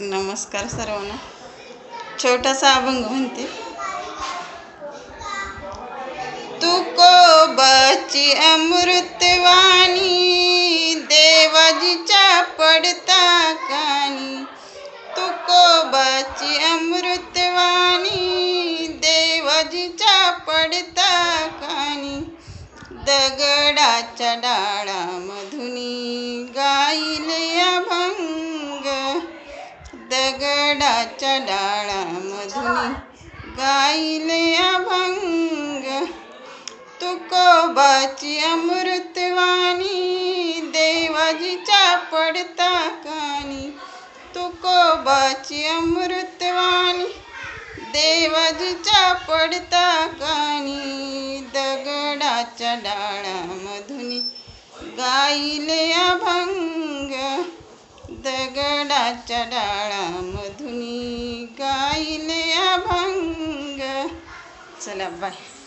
नमस्कार सर्वांना. छोटासा अभंग म्हणते. तुकोबाची अमृतवाणी देवाजीच्या पडता कानी. तुकोबाची अमृतवाणी देवाजीच्या पडता कानी. दगडाच्या डाळामधुनी गाईले अभंग दगडाच्या डाळामधुनी गाईले अभंग. तुकोबाची अमृतवाणी देवाजीच्या पडता कानी तुकोबाची अमृतवाणी देवाजीच्या पडता कानी दगडाच्या डाळामधुनी गाईले अभंग. दगडाच्या डाळामधुनी गाईले अभंग. चला बाय